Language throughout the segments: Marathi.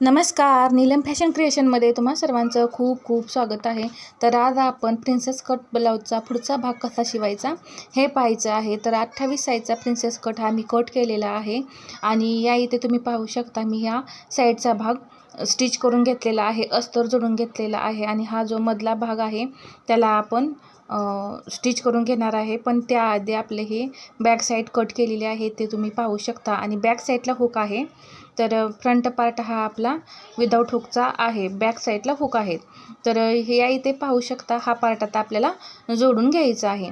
नमस्कार नीलम फॅशन क्रिएशनमध्ये तुम्हा सर्वांचं खूप खूप स्वागत आहे. तर आज आपण प्रिन्सेस कट ब्लाऊजचा पुढचा भाग कसा शिवायचा हे पाहायचं आहे. तर अठ्ठावीस साईजचा प्रिन्सेस कट हा मी कट केलेला आहे आणि या इथे तुम्ही पाहू शकता मी ह्या साईडचा भाग स्टिच करून घेतलेला आहे अस्तर जोडून घेतलेला आहे आणि हा जो मधला भाग आहे त्याला आपण स्टिच करून घेणार आहे. पण त्याआधी आपले हे बॅक साईड कट केलेले आहे ते तुम्ही पाहू शकता आणि बॅक साईडला हुक आहे. तर फ्रंट पार्ट हा आपला विदाऊट हुकचा आहे. बॅक साईडला हुक आहेत. तर हे या इथे पाहू शकता हा पार्ट आता आपल्याला जोडून घ्यायचा आहे.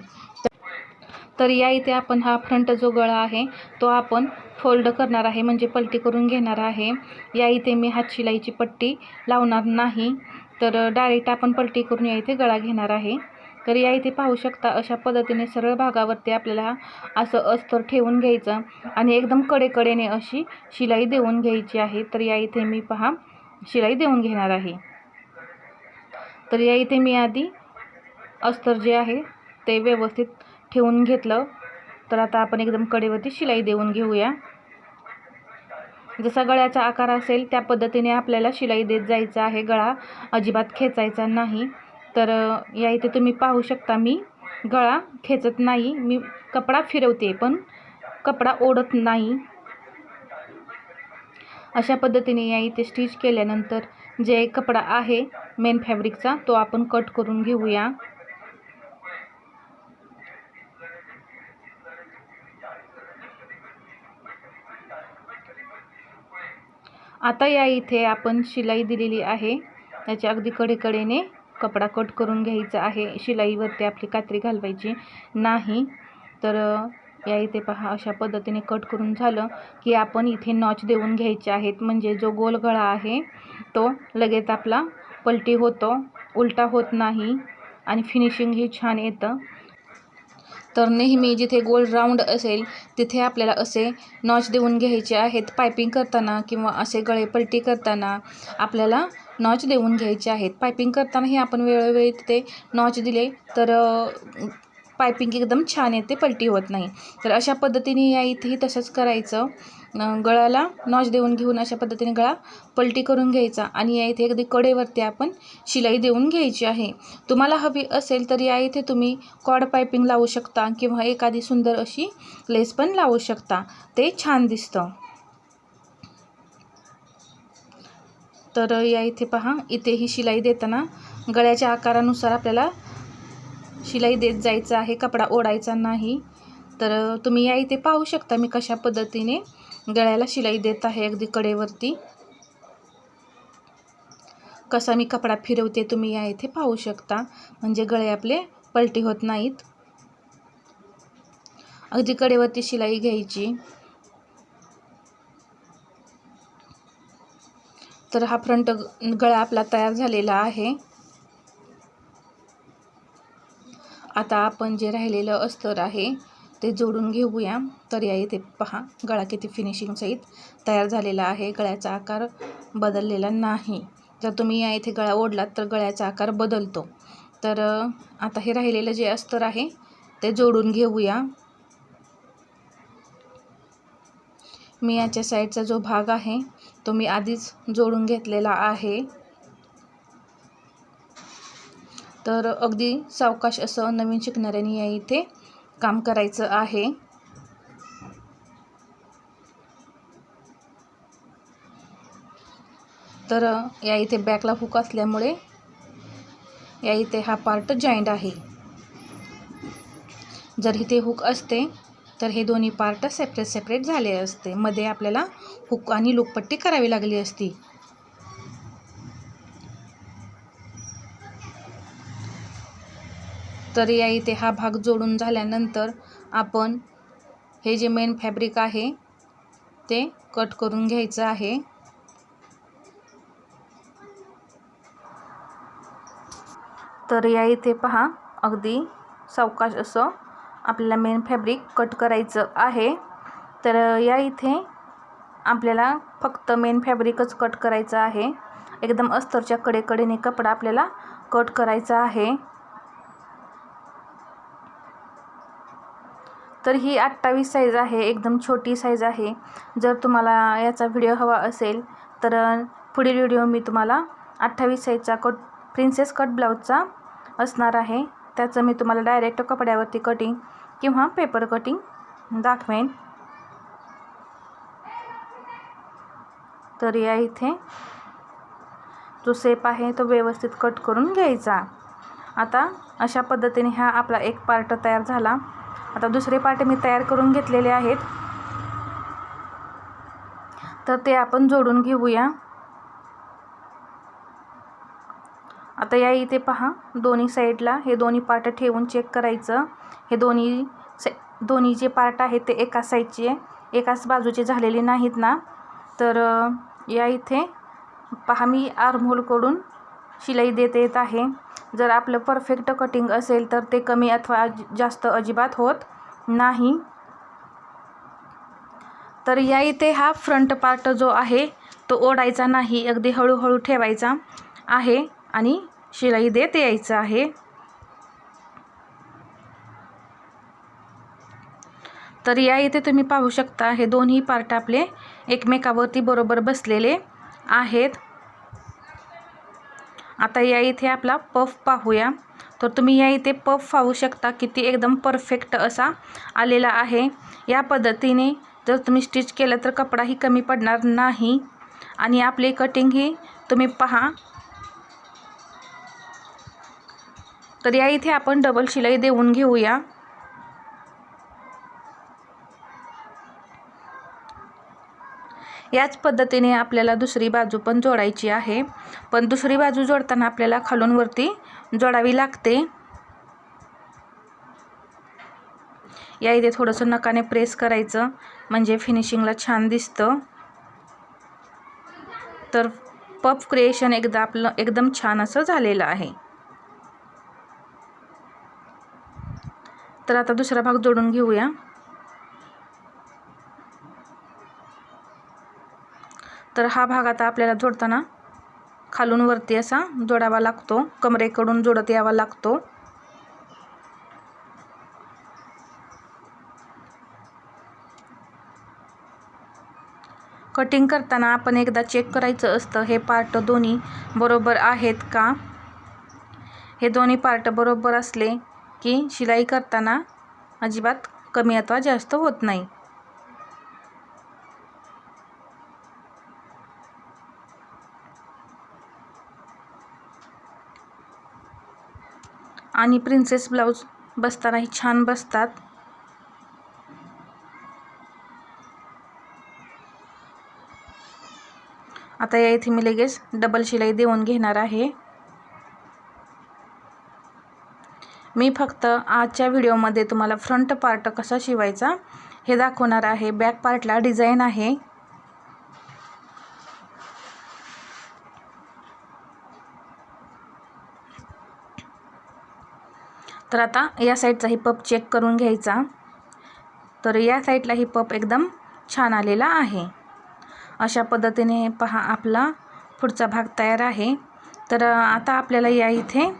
तर या इथे आपण हा फ्रंट जो गळा आहे तो आपण फोल्ड करणार आहे म्हणजे पलटी करून घेणार आहे. या इथे मी हात शिलाईची पट्टी लावणार नाही. तर डायरेक्ट आपण पलटी करून या इथे गळा घेणार आहे. तर या इथे पाहू शकता अशा पद्धतीने सरळ भागावरती आपल्याला असं अस्तर ठेवून घ्यायचं आणि एकदम कडेकडेने अशी शिलाई देऊन घ्यायची आहे. तर या इथे मी पहा शिलाई देऊन घेणार आहे. तर या इथे मी आधी अस्तर जे आहे ते व्यवस्थित ठेवून घेतलं. तर आता आपण एकदम कडेवरती शिलाई देऊन घेऊया. जसा गळ्याचा आकार असेल त्या पद्धतीने आपल्याला शिलाई देत जायचं आहे. गळा अजिबात खेचायचा नाही. तर या इथे तुम्ही पाहू शकता मी गळा खेचत नाही. मी कपडा फिरवते पण कपडा ओढत नाही. अशा पद्धतीने या इथे स्टिच केल्यानंतर जे कपडा आहे मेन फॅब्रिकचा तो आपण कट करून घेऊया. आता या इथे आपण शिलाई दिलेली आहे. त्याच्या अगदी कडेकडेने कपडा कट करून घ्यायचा आहे. शिलाईवरती आपली कात्री घालवायची नाही. तर या इथे पहा अशा पद्धतीने कट करून झालं की आपण इथे नॉच देऊन घ्यायचे आहेत. म्हणजे जो गोल गळा आहे तो लगेच आपला पलटी होतो उलटा होत नाही आणि फिनिशिंगही छान येतं. तर नेहमी जिथे गोल राऊंड असेल तिथे आपल्याला असे नॉच देऊन घ्यायचे आहेत. पायपिंग करताना किंवा असे गळे पलटी करताना आपल्याला नॉच देऊन घ्यायचे आहेत. पायपिंग करतानाही आपण वेळोवेळी तिथे नॉच दिले तर पायपिंग एकदम छान येते पलटी होत नाही. तर अशा पद्धतीने या इथेही तसंच करायचं. गळ्याला नॉच देऊन घेऊन अशा पद्धतीने गळा पलटी करून घ्यायचा आणि या इथे अगदी कडेवरती आपण शिलाई देऊन घ्यायची आहे. तुम्हाला हवी असेल तर या इथे तुम्ही कॉड पायपिंग लावू शकता किंवा एखादी सुंदर अशी लेस पण लावू शकता. ते छान दिसतं. तर या इथे पहा इथे ही शिलाई देताना गळ्याच्या आकारानुसार आपल्याला शिलाई देत जायचं आहे कपडा ओढायचा नाही. तर तुम्ही या इथे पाहू शकता मी कशा पद्धतीने गळ्याला शिलाई देत आहे अगदी कडेवरती. कसा मी कपडा फिरवते तुम्ही या इथे पाहू शकता. म्हणजे गळे आपले पलटी होत नाहीत. अगदी कडेवरती शिलाई घ्यायची. तर हा फ्रंट गळा आपला तयार झालेला आहे. आता आपण जे राहिलेलं अस्तर आहे ते जोडून घेऊया. तर या इथे पहा गळा किती फिनिशिंग सहित तयार झालेला आहे. गळ्याचा आकार बदललेला नाही. जर तुम्ही या इथे गळा ओढलात तर गळ्याचा आकार बदलतो. तर आता हे राहिलेलं जे अस्तर आहे ते जोडून घेऊया. मी याच्या साईडचा जो भाग आहे तो मी आधीच जोडून घेतलेला आहे. तर अगदी सावकाश असं नवीन शिकणाऱ्यांनी या इथे काम करायचं आहे. तर या इथे बॅकला हुक असल्यामुळे या इथे हा पार्ट जॉईंट आहे. जर इथे हुक असते तर हे दोन्ही पार्ट सेपरेट सेपरेट झाले असते. मध्ये आपल्याला हुक आणि लुकपट्टी करावी लागली असती. तर या इथे हा भाग जोडून झाल्यानंतर आपण हे जे मेन फॅब्रिक आहे ते कट करून घ्यायचं आहे. तर या इथे पहा अगदी सावकाश असं आपल्याला मेन फॅब्रिक कट करायचं आहे. तर या इथे आपल्याला फक्त मेन फॅब्रिकच कट करायचं आहे. एकदम अस्तरच्या कडेकडेने कपडा आपल्याला कट करायचा आहे. तर ही अठ्ठावीस साईज आहे एकदम छोटी साईज आहे. जर तुम्हाला याचा व्हिडिओ हवा असेल तर पुढील व्हिडिओ मी तुम्हाला अठ्ठावीस साईजचा कट प्रिन्सेस कट ब्लाऊजचा असणार आहे. त्याचं मी तुम्हाला डायरेक्ट कपड्यावरती कटिंग किंवा पेपर कटिंग दाखवेन. तर या इथे जो सेप आहे तो व्यवस्थित कट करून घ्यायचा. आता अशा पद्धतीने हा आपला एक पार्ट तयार झाला. आता दुसरे पार्ट मी तयार करून घेतलेले आहेत. तर ते आपण जोडून घेऊया. आता या इथे पहा दोन्ही साईडला हे दोन्ही पार्ट ठेवून चेक करायचं. हे दोन्ही से दोन्ही जे पार्ट आहेत ते एका साईडचे एकाच बाजूचे झालेले नाहीत ना. तर या इथे पहा मी आर्मोलकडून शिलाई देत येत आहे. जर आपलं परफेक्ट कटिंग असेल तर ते कमी अथवा जास्त अजिबात होत नाही. तर या इथे हा फ्रंट पार्ट जो आहे तो ओढायचा नाही. अगदी हळूहळू ठेवायचा आहे आणि शिलाई देत यायचं आहे. तर या इथे तुम्ही पाहू शकता हे दोन्ही पार्ट आपले एकमेकावरती बरोबर बसलेले आहेत. आता या इथे आपला पफ पाहूया. तर तुम्ही या इथे पफ पाहू शकता किती एकदम परफेक्ट असा आलेला आहे. या पद्धतीने जर तुम्ही स्टिच केलं तर कपडाही कमी पडणार नाही. आणि आपली कटिंग ही तुम्ही पहा. तर या इथे आपण डबल शिलाई देऊन घेऊया. याच पद्धतीने आपल्याला दुसरी बाजू पण जोडायची आहे. पण दुसरी बाजू जोडताना आपल्याला खालून वरती जोडावी लागते. या इथे थोडंसं नकाने प्रेस करायचं. म्हणजे फिनिशिंगला छान दिसतं. तर पफ क्रिएशन एकदा आपलं एकदम छान असं झालेलं आहे. तर आता दुसरा भाग जोडून घेऊया. तर हा भाग आता आपल्याला जोडताना खालून वरती असा जोडावा लागतो. कमरेकडून जोडत यावा लागतो. कटिंग करताना आपण एकदा चेक करायचं असतं हे पार्ट दोन्ही बरोबर आहेत का? हे दोन्ही पार्ट बरोबर असले की शिलाई करताना अजिबात कमी अथवा जास्त होत नाही. आणि प्रिन्सेस ब्लाऊज बसतानाही छान बसतात. आता या इथे मी लगेच डबल शिलाई देऊन घेणार आहे. मी फक्त आजच्या व्हिडिओमध्ये तुम्हाला फ्रंट पार्ट कसा शिवायचा हे दाखवणार आहे. बॅक पार्टला डिझाईन आहे. तर आता या साईडचा ही पप चेक करून घ्यायचा. तर या साईडला ही पप एकदम छान आलेला आहे. अशा पद्धतीने पहा आपला पुढचा भाग तयार आहे. तर आता आपल्याला या इथे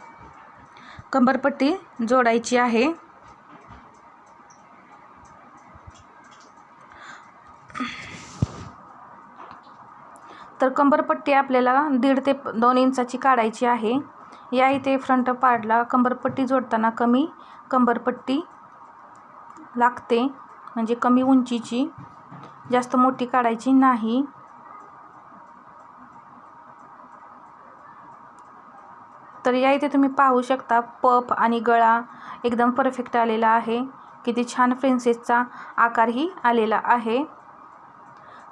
कंबरपट्टी जोडायची आहे. तर कंबरपट्टी आपल्याला दीड ते दोन इंचाची काढायची आहे. या इथे फ्रंट पार्टला कंबरपट्टी जोडताना कमी कंबरपट्टी लागते. म्हणजे कमी उंचीची. जास्त मोठी काढायची नाही. तर या इथे तुम्ही पाहू शकता पप आणि गळा एकदम परफेक्ट आलेला आहे. किती छान प्रिन्सेसचा आकारही आलेला आहे.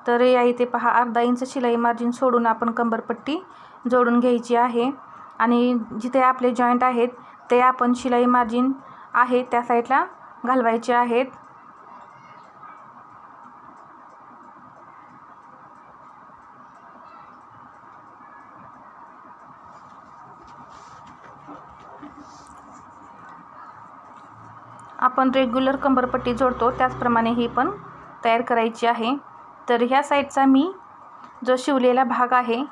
तर या इथे पहा अर्धा इंच शिलाई मार्जिन सोडून आपण कंबरपट्टी जोडून घ्यायची आहे. आणि जिथे आपले जॉईंट आहेत ते आपण शिलाई मार्जिन आहे त्या साईडला घालवायचे आहेत. आपण रेग्युलर कंबरपट्टी जोडतो त्याचप्रमाणे ही पण तयार करायची आहे. तर ह्या साईडचा मी जो शिवलेला भाग आहे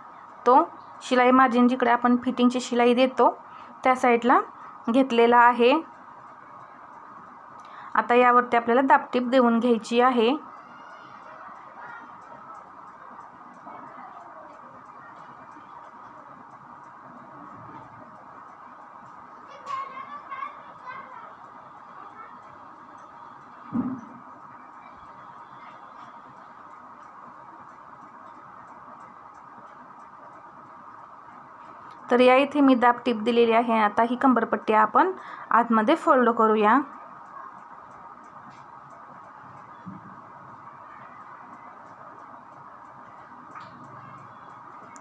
तो शिलाई मार्जिन जिकडे आपण फिटिंगची शिलाई देतो त्या साईडला घेतलेला आहे. आता यावरती आपल्याला दापटीप देऊन घ्यायची आहे. तर या इथे मी दाब टीप दिलेली आहे. आता ही कंबरपट्टी आपण आतमध्ये फोल्ड करूया.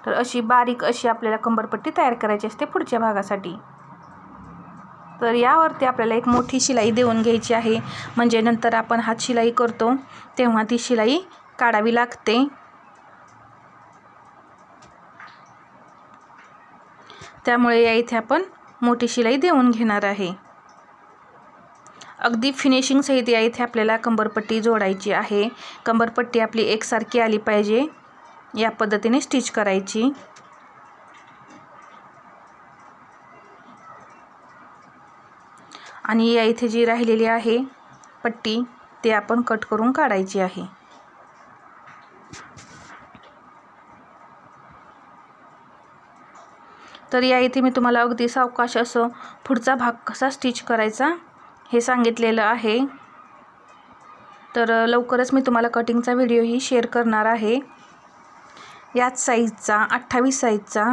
तर अशी बारीक अशी आपल्याला कंबरपट्टी तयार करायची असते पुढच्या भागासाठी. तर यावरती आपल्याला एक मोठी शिलाई देऊन घ्यायची आहे. म्हणजे नंतर आपण हात शिलाई करतो तेव्हा ती शिलाई काढावी लागते. त्यामुळे या इथे आपण मोठी शिलाई देऊन घेणार आहे. अगदी फिनिशिंगसहित या इथे आपल्याला कंबरपट्टी जोडायची आहे. कंबरपट्टी आपली एकसारखी आली पाहिजे. या पद्धतीने स्टिच करायची. आणि या इथे जी राहिलेली आहे पट्टी ती आपण कट करून काढायची आहे. तर या इथे मी तुम्हाला अगदी सावकाश असं पुढचा भाग कसा स्टिच करायचा हे सांगितलेलं आहे. तर लवकरच मी तुम्हाला कटिंगचा व्हिडिओही शेअर करणार आहे. याच साईजचा अठ्ठावीस साईजचा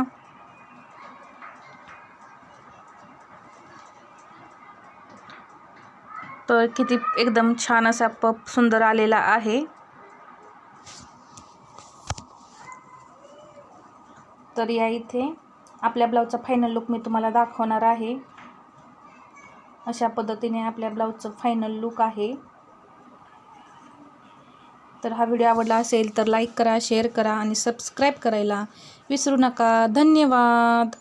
तर किती एकदम छान असा पप सुंदर आलेला आहे. तर या इथे आपल्या ब्लाऊजचा फायनल लुक मी तुम्हाला दाखवणार आहे. अशा पद्धतीने आपल्या ब्लाऊजचं फायनल लुक आहे. तर हा व्हिडिओ आवडला असेल तर लाईक करा शेअर करा आणि सबस्क्राईब करायला विसरू नका. धन्यवाद!